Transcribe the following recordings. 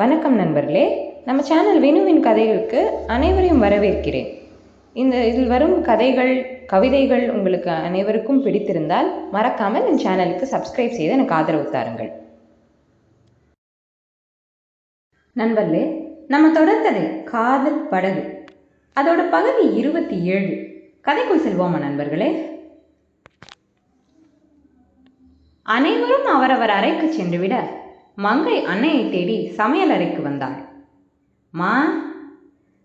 வணக்கம் நண்பர்களே. நம்ம சேனல் வினுவின் கதைகளுக்கு அனைவரையும் வரவேற்கிறேன். இந்த இதில் வரும் கதைகள் கவிதைகள் உங்களுக்கு அனைவருக்கும் பிடித்திருந்தால் மறக்காமல் என் சேனலுக்கு சப்ஸ்கிரைப் செய்து எனக்கு ஆதரவு தாருங்கள். நண்பர்களே நம்ம தொடர்ந்ததை காதல் படகு. அதோட பகுதி இருபத்தி ஏழு. கதைக்குள் செல்வோமா நண்பர்களே? அனைவரும் அவரவர் அறைக்கு சென்றுவிட மங்கை அன்னையை தேடி சமையல் அறைக்கு வந்தாள். மா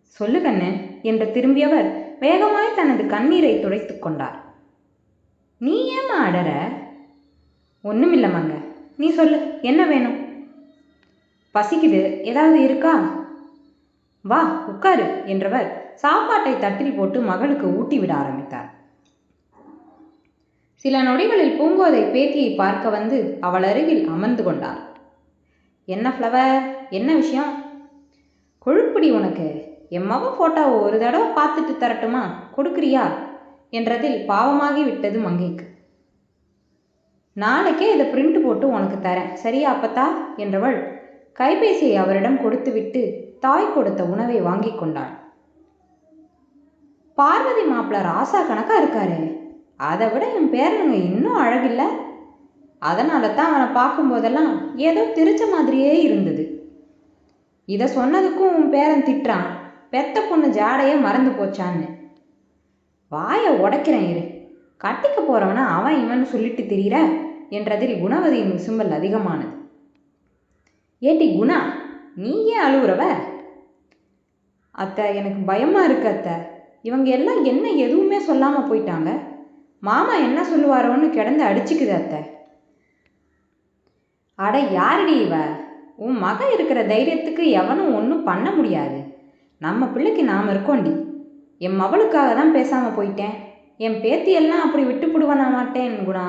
சொல்லு கண்ணு என்று திரும்பியவர் வேகமாய் தனது கண்ணீரை துடைத்து கொண்டார். நீ ஏமா அடற? ஒன்றுமில்ல மங்க நீ சொல்லு என்ன வேணும்? பசிக்குது ஏதாவது இருக்கா? வா உட்காரு என்றவர் சாப்பாட்டை தட்டில் போட்டு மகளுக்கு ஊட்டி விட ஆரம்பித்தார். சில நொடிகளில் பூங்கோதை பேத்தியை பார்க்க வந்து அவள் அருகில் அமர்ந்து கொண்டார் என்ன ஃப்ளவர் என்ன விஷயம்? கொழுப்பிடி உனக்கு. எம்மாவோ ஃபோட்டோவை ஒரு தடவை பார்த்துட்டு தரட்டுமா? கொடுக்குறியா? என்றதில் பாவமாகி விட்டது மங்கைக்கு. நாளைக்கே இதை பிரிண்ட் போட்டு உனக்கு தரேன். சரியா அப்பத்தா? என்றவள் கைபேசியை அவரிடம் கொடுத்துவிட்டு தாய் கொடுத்த உணவை வாங்கி கொண்டாள். பார்வதி மாப்பிள்ள ராசா கணக்கா இருக்காரு. அதை விட என் பேரனுங்க இன்னும் அழகில்லை? அதனால தான் அவனை பார்க்கும்போதெல்லாம் ஏதோ திருச்ச மாதிரியே இருந்தது. இதை சொன்னதுக்கும் உன் பேரன் திட்டுறான். பெத்த பொண்ணு ஜாடையே மறந்து போச்சான்னு. வாயை உடைக்கிறேன் இரு. கட்டிக்க போகிறவனா அவன் இவன் சொல்லிட்டு தெரியிற? என்றதில் குணவதியின் விசும்பல் அதிகமானது. ஏட்டி குணா நீ ஏன் அழுகுறவ அத்தை எனக்கு பயமாக இருக்கு அத்தை. இவங்க எல்லாம் என்ன எதுவுமே சொல்லாமல் போயிட்டாங்க. மாமா என்ன சொல்லுவாரோன்னு கிடந்து அடிச்சுக்குது அத்தை. அட யாருடி இவ? உன் மகன் இருக்கிற தைரியத்துக்கு எவனும் ஒன்றும் பண்ண முடியாது. நம்ம பிள்ளைக்கு நாம் இருக்கோண்டி. என் மவளுக்காக தான் பேசாமல் போயிட்டேன். என் பேத்தியெல்லாம் அப்படி விட்டுப்பிடுவன மாட்டேன் குணா.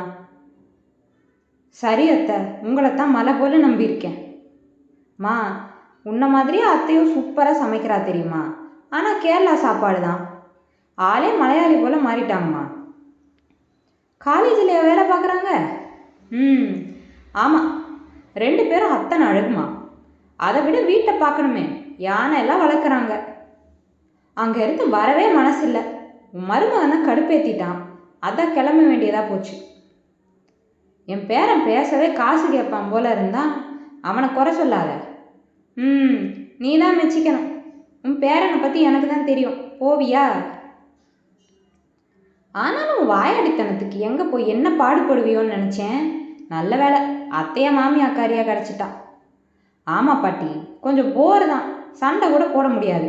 சரி அத்தை உங்களைத்தான் மலை போல நம்பியிருக்கேன். மா உன்ன மாதிரியே அத்தையும் சூப்பராக சமைக்கிறா தெரியுமா? ஆனால் கேரளா சாப்பாடு தான். ஆளே மலையாளி போல் மாறிட்டாங்கம்மா. காலேஜில் வேலை பார்க்குறாங்க? ம் ஆமாம் ரெண்டு பேரும் அத்தனை அழகுமா? அதை விட வீட்டை பார்க்கணுமே. யானை எல்லாம் வளர்க்குறாங்க. அங்கே இருந்து வரவே மனசில்லை. உன் மருமகனை கடுப்பேற்றிட்டான் அதான் கிளம்ப வேண்டியதாக போச்சு. என் பேரன் பேசவே காசு கேட்பான் போல இருந்தான் அவனை குறை சொல்லாத. ம் நீ தான் மெச்சிக்கணும். உன் பேரனை பற்றி எனக்கு தான் தெரியும். போவியா? ஆனாலும் வாயடித்தனத்துக்கு எங்கே போய் என்ன பாடுபடுவியோன்னு நினச்சேன்? நல்ல வேலை அத்தையா மாமி அக்காரியா கிடச்சிட்டா ஆமாம் பாட்டி கொஞ்சம் போர் தான். சண்டை கூட போட முடியாது.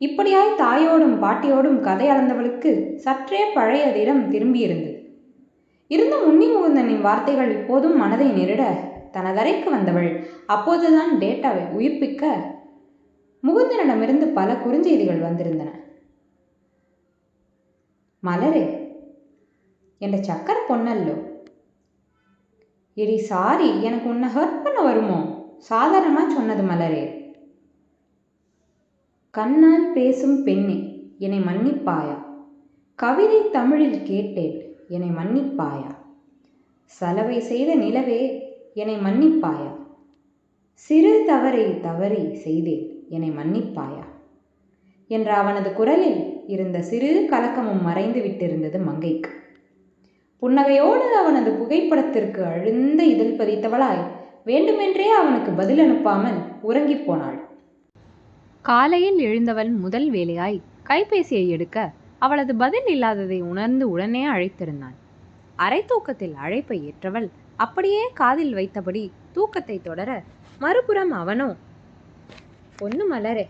இப்படியாய் தாயோடும் பாட்டியோடும் கதை அளந்தவளுக்கு சற்றே பழைய தினம் திரும்பியிருந்தது இருந்தும் உன்னி முகுந்தனின் வார்த்தைகள் இப்போதும் மனதை நெருட தனதரைக்கு வந்தவள் அப்போதுதான் டேட்டாவை உயிர்ப்பிக்க முகுந்தனிடமிருந்து பல குறுஞ்செய்திகள் வந்திருந்தன. மலரே என்ற சக்கர பொன்னல்லோ எடி சாரி எனக்கு உன்னை ஹர்ட் பண்ண வருமோ? சாதாரணமாக சொன்னது மலரே. கண்ணால் பேசும் பெண்ணே என்னை மன்னிப்பாயா? கவிதை தமிழில் கேட்டேன் என்னை மன்னிப்பாயா? சலவை செய்த நிலவே என்னை மன்னிப்பாயா? சிறு தவறை தவறி செய்தேன் என்னை மன்னிப்பாயா? என்ற அவனது குரலில் இருந்த சிறு கலக்கமும் மறைந்து விட்டிருந்தது மங்கைக்கு. புன்னகையோடு அவனது புகைப்படத்திற்கு அழுந்த இதழ் பதித்தவளாய் வேண்டுமென்றே அவனுக்கு பதில் அனுப்பாமல் உறங்கிப் போனாள். காலையில் எழுந்தவன் முதல் வேலையாய் கைபேசியை எடுக்க அவளது பதில் இல்லாததை உணர்ந்து உடனே அழைத்திருந்தான். அரை தூக்கத்தில் அழைப்பை ஏற்றவள் அப்படியே காதில் வைத்தபடி தூக்கத்தை தொடர மறுபுறம் அவனோ? பொண்ணு மலரே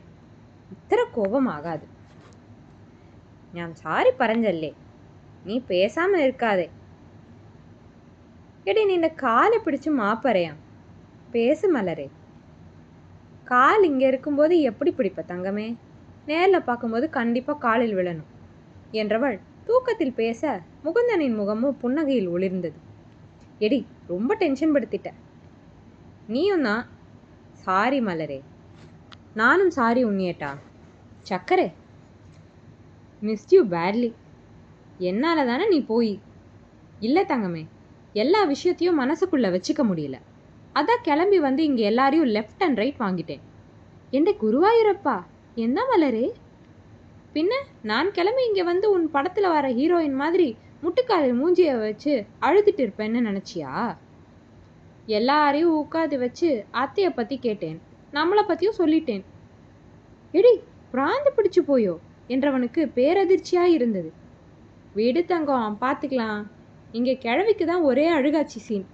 இத்தர கோபம் ஆகாது நான் சாரி பரஞ்சல்லே நீ பேசாம இருக்காதே. എടി നിന്റെ കാല് പിടിച്ച് മാപ്പറയാം பேசு மலரே கால் இங்கே இருக்கும்போது எப்படி பிடிப்ப தங்கமே நேரில் பார்க்கும்போது கண்டிப்பாக காலில் விழணும் என்றவள் தூக்கத்தில் பேச முகுந்தனின் முகமும் புன்னகையில் ஒளிர்ந்தது எடி ரொம்ப டென்ஷன் படுத்திட்ட நீயும் தான் சாரி மலரே நானும் சாரி உண்ணியட்டா சக்கரே மிஸ் யூ பேட்லி என்னால் தானே நீ போய் இல்லை தங்கமே எல்லா விஷயத்தையும் மனசுக்குள்ளே வச்சுக்க முடியல. அதான் கிளம்பி வந்து இங்கே எல்லாரையும் லெஃப்ட் அண்ட் ரைட் வாங்கிட்டேன். எந்த குருவாயூரப்பா என்ன மலரே? பின்ன நான் கிளம்பி இங்கே வந்து உன் படத்தில் வர ஹீரோயின் மாதிரி முட்டுக்காலில் மூஞ்சியை வச்சு அழுதுட்டு இருப்பேன்னு நினச்சியா? எல்லாரையும் உட்காந்து வச்சு அத்தையை பற்றி கேட்டேன். நம்மளை பற்றியும் சொல்லிட்டேன். எடி பிராந்து பிடிச்சு போயோ? என்றவனுக்கு பேரதிர்ச்சியாக இருந்தது. வீடு தங்கம் பார்த்துக்கலாம் இங்கே கிழவிக்கு தான் ஒரே அழுகாச்சி சீன்.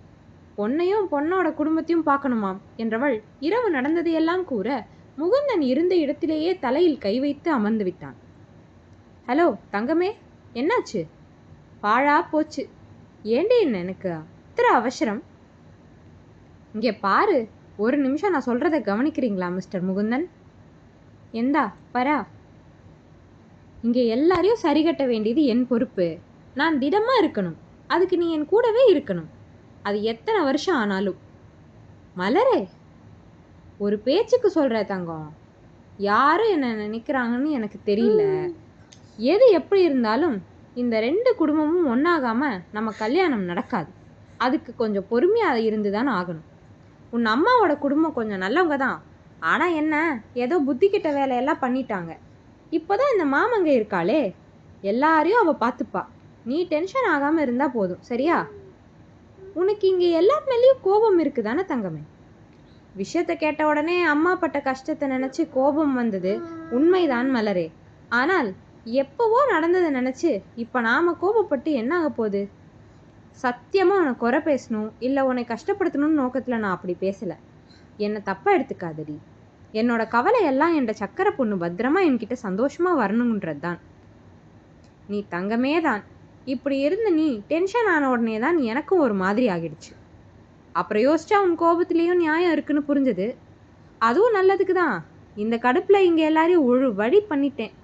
பொண்ணையும் பொண்ணோட குடும்பத்தையும் பார்க்கணுமாம் என்றவள் இரவு நடந்ததையெல்லாம் கூற முகுந்தன் இருந்த இடத்திலேயே தலையில் கை வைத்து அமர்ந்து விட்டான். ஹலோ தங்கமே என்னாச்சு? பாழா போச்சு. ஏண்டி என்ன எனக்கு அத்தனை அவசரம்? இங்கே பாரு ஒரு நிமிஷம் நான் சொல்கிறத கவனிக்கிறீங்களா மிஸ்டர் முகுந்தன்? எந்தா பரா. இங்கே எல்லாரையும் சரிகட்ட வேண்டியது என் பொறுப்பு. நான் திடமாக இருக்கணும். அதுக்கு நீ என் கூடவே இருக்கணும். அது எத்தனை வருஷம் ஆனாலும். மலரே. ஒரு பேச்சுக்கு சொல்கிற தங்கம். யாரும் என்ன நினைக்கிறாங்கன்னு எனக்கு தெரியல. எது எப்படி இருந்தாலும் இந்த ரெண்டு குடும்பமும் ஒன்றாகாம நம்ம கல்யாணம் நடக்காது. அதுக்கு கொஞ்சம் பொறுமையாக இருந்து தான் ஆகணும். உன் அம்மாவோட குடும்பம் கொஞ்சம் நல்லவங்க தான். ஆனால் என்ன ஏதோ புத்தி கிட்ட வேலையெல்லாம் பண்ணிட்டாங்க. இப்போதான் இந்த மாமங்க இருக்காளே. எல்லாரையும் அவள் பார்த்துப்பா. நீ டென்ஷன் ஆகாமல் இருந்தால் போதும் சரியா? உனக்கு இங்கே எல்லார் மேலேயும் கோபம் இருக்குதானே தங்கமே? விஷயத்தை கேட்ட உடனே அம்மா பட்ட கஷ்டத்தை நினச்சி கோபம் வந்தது உண்மைதான் மலரே. ஆனால் எப்போவோ நடந்ததை நினச்சி இப்போ நாம் கோபப்பட்டு என்ன ஆக போகுது? சத்தியமாக உனக்கு குறை பேசணும் இல்லை உன்னை கஷ்டப்படுத்தணும்னு நோக்கத்தில் நான் அப்படி பேசலை. என்னை தப்பாக எடுத்துக்காதடி. என்னோட கவலையெல்லாம் என்ற சக்கரை பொண்ணு பத்திரமா என்கிட்ட சந்தோஷமாக வரணுன்றது தான் நீ தங்கமே தான் இப்படி இருந்த நீ டென்ஷன் ஆன உடனே தான் எனக்கும் ஒரு மாதிரி ஆகிடுச்சு. அப்புறம் யோசிச்சா உன் கோபத்துலேயும் நியாயம் இருக்குன்னு புரிஞ்சது. அதுவும் நல்லதுக்கு தான். இந்த கடுப்பில் இங்கே எல்லாரையும் ஒரு வழி பண்ணிட்டேன்.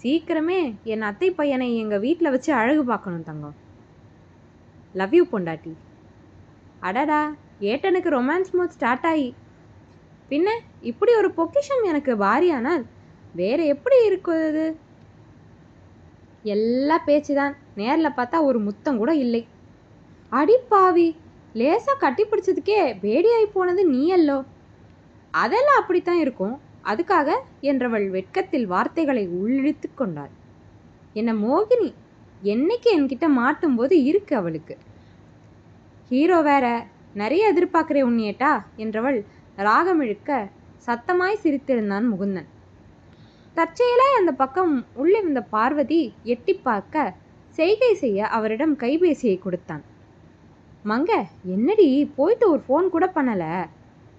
சீக்கிரமே என் அத்தை பையனை எங்கள் வீட்டில் வச்சு அழகு பார்க்கணும் தங்கம். லவ் யூ பொண்டாட்டி. அடடா ஏட்டனுக்கு ரொமான்ஸ் மோட் ஸ்டார்ட் ஆகி பின்ன இப்படி ஒரு பொக்கிஷம் எனக்கு பாரியானால் வேற எப்படி இருக்குது எல்லா பேச்சுதான். நேரில் பார்த்தா ஒரு முத்தம் கூட இல்லை. அடி பாவி லேசாக கட்டி பிடிச்சதுக்கே பேடியாகி போனது நீ அல்லோ? அதெல்லாம் அப்படித்தான் இருக்கும். அதுக்காக என்றவள் வெட்கத்தில் வார்த்தைகளை உள்ளிழுத்து கொண்டாள். என்ன மோகினி என்னைக்கு என்கிட்ட மாட்டும்போது இருக்கு அவளுக்கு? ஹீரோ வேற நிறைய எதிர்பார்க்குறே உன்னியேட்டா? என்றவள் ராகமிழுக்க சத்தமாய் சிரித்திருந்தான் முகுந்தன். தற்செயலாய் அந்த பக்கம் உள்ளே வந்த பார்வதி எட்டி பார்க்க செய்கை செய்ய அவரிடம் கைபேசியை கொடுத்தான். மங்க என்னடி? போயிட்டு ஒரு ஃபோன் கூட பண்ணலை.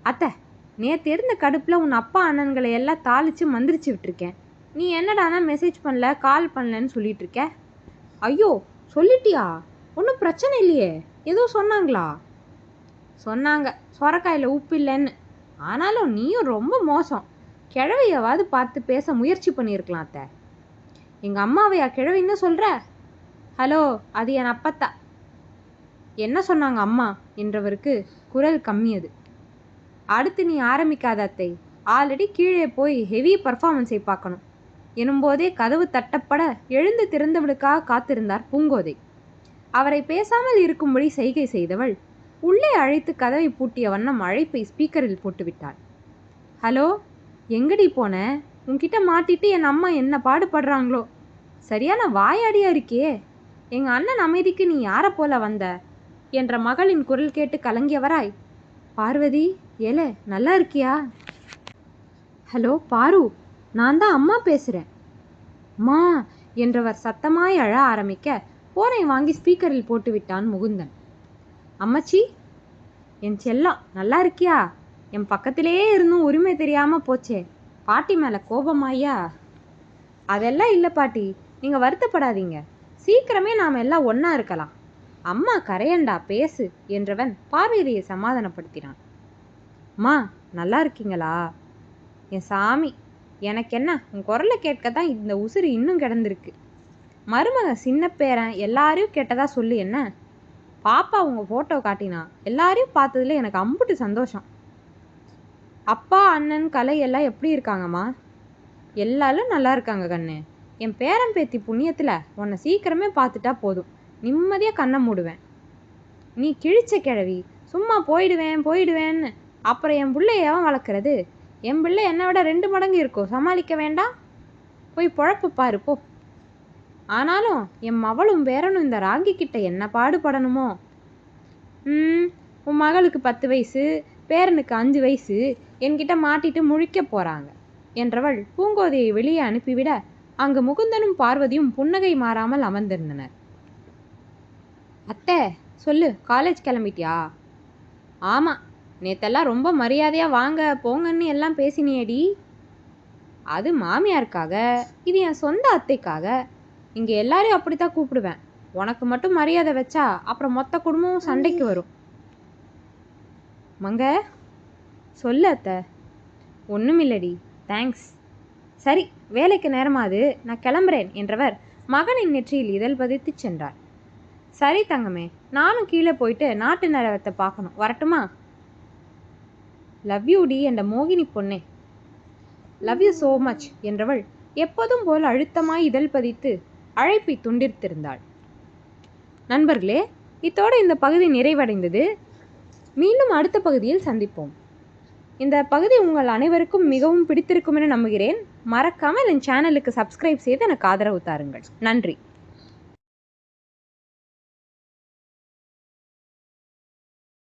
அத்தை நேற்று இருந்த கடுப்பில் உன் அப்பா அண்ணன்களை எல்லாம் தாளித்து மந்திரிச்சு விட்டுருக்கேன். நீ என்னடானா மெசேஜ் பண்ணல கால் பண்ணலன்னு சொல்லிட்டு இருக்க? ஐயோ சொல்லிட்டியா? ஒன்றும் பிரச்சனை இல்லையே. ஏதோ சொன்னாங்களா? சொன்னாங்க. சொரக்காயில் உப்பு இல்லைன்னு. ஆனாலும் நீயும் ரொம்ப மோசம். கிழவையாவது பார்த்து பேச முயற்சி பண்ணியிருக்கலாம் அத்தை. எங்கள் அம்மாவையா கிழவின்னு சொல்கிற ஹலோ அது என் அப்பத்தா. என்ன சொன்னாங்க அம்மா என்றவருக்கு குரல் கம்மியது. அடுத்து நீ ஆரம்பிக்காத அத்தை. ஆல்ரெடி கீழே போய் ஹெவி பர்ஃபார்மன்ஸை பார்க்கணும். எனும்போதே கதவு தட்டப்பட எழுந்து திறந்தவளுக்காக காத்திருந்தார் பூங்கோதை. அவரை பேசாமல் இருக்கும்படி செய்கை செய்தவள் உள்ளே அழைத்து கதவை பூட்டிய வண்ணம் அழைப்பை ஸ்பீக்கரில் போட்டுவிட்டாள். ஹலோ எங்கடி போன? உன்கிட்ட மாட்டிட்டு என் அம்மா என்ன பாடுபடுறாங்களோ? சரியான வாயாடியா இருக்கே. எங்க அண்ணன் அமைதிக்கு நீ யாரை போல வந்த? என்ற மகளின் குரல் கேட்டு கலங்கியவராய். பார்வதி ஏலே நல்லா இருக்கியா? ஹலோ பாரு நான் தான் அம்மா பேசுகிறேன் அம்மா என்றவர் சத்தமாய் அழ ஆரம்பிக்க போனை வாங்கி ஸ்பீக்கரில் போட்டுவிட்டான் முகுந்தன். அம்மச்சி என் செல்லம் நல்லா இருக்கியா? என் பக்கத்திலேயே இருந்தும் உரிமை தெரியாமல் போச்சே. பாட்டி மேலே கோபமாயா? அதெல்லாம் இல்லை பாட்டி. நீங்கள் வருத்தப்படாதீங்க. சீக்கிரமே நாம் எல்லாம் ஒன்றா இருக்கலாம். அம்மா கரையண்டா பேசு என்றவன் பார்வதியை சமாதானப்படுத்தினான். அம்மா நல்லா இருக்கீங்களா? என் சாமி எனக்கு என்ன உன் குரலை கேட்க தான் இந்த உசுறு இன்னும் கிடந்திருக்கு. மருமகன் சின்ன பேரன் எல்லாரையும் கேட்டதா சொல்லு என்ன? பாப்பா உங்கள் ஃபோட்டோ காட்டினா எல்லாரையும் பார்த்ததுல எனக்கு அம்புட்டு சந்தோஷம். அப்பா அண்ணன் கலை எல்லாம் எப்படி இருக்காங்கம்மா? எல்லாரும் நல்லா இருக்காங்க கண்ணு. என் பேரன் பேத்தி புண்ணியத்தில் உன்னை சீக்கிரமே பார்த்துட்டா போதும். நிம்மதியாக கண்ணை மூடுவேன். நீ கிழிச்ச கிழவி சும்மா போயிடுவேன் போயிடுவேன்னு அப்புறம் என் பிள்ளைய ஏன் வளர்க்குறது? என் பிள்ளை என்னை விட ரெண்டு மடங்கு இருக்கும் சமாளிக்க வேண்டாம்? போய் பொழப்பு பாரு போ. ஆனாலும் என் மவளும் பேரனும் இந்த ராங்கி கிட்ட என்ன பாடுபடணுமோ? ம் உன் மகளுக்கு பத்து வயசு பேரனுக்கு அஞ்சு வயசு என்கிட்ட மாட்டிட்டு முழிக்க போறாங்க. என்றவள் பூங்கோதையை வெளியே அனுப்பிவிட அங்கு முகுந்தனும் பார்வதியும் புன்னகை மாறாமல் அமர்ந்திருந்தனர். அத்தை சொல்லு காலேஜ் கிளம்பிட்டியா? ஆமாம் நேத்தெல்லாம் ரொம்ப மரியாதையாக வாங்க போங்கன்னு எல்லாம் பேசினியடி. அது மாமியாருக்காக இது என் சொந்த அத்தைக்காக. இங்கே எல்லாரையும் அப்படித்தான் கூப்பிடுவேன். உனக்கு மட்டும் மரியாதை வச்சா அப்புறம் மொத்த குடும்பமும் சண்டைக்கு வரும். மங்க சொல்லு அத்தை. ஒன்றுமில்லடி தேங்க்ஸ் சரி வேலைக்கு நேரமாது. நான் கிளம்புறேன் என்றவர் மகனின் நெற்றியில் இதழ் பதித்து சென்றார். சரி தங்கமே நானும் கீழே போயிட்டு நாட்டு நிலவரத்தை பார்க்கணும். வரட்டுமா? லவ் யூ டி என்ற மோகினி பொண்ணே. லவ் யூ ஸோ மச் என்றவள் எப்போதும் போல் அழுத்தமாய் இதழ் பதித்து அழைப்பை துண்டித்திருந்தாள். நண்பர்களே இத்தோட இந்த பகுதி நிறைவடைந்தது. மீண்டும் அடுத்த பகுதியில் சந்திப்போம். இந்த பகுதி உங்கள் அனைவருக்கும் மிகவும் பிடித்திருக்கும் என நம்புகிறேன். மறக்காமல் என் சேனலுக்கு சப்ஸ்கிரைப் செய்து எனக்கு ஆதரவு தாருங்கள். நன்றி.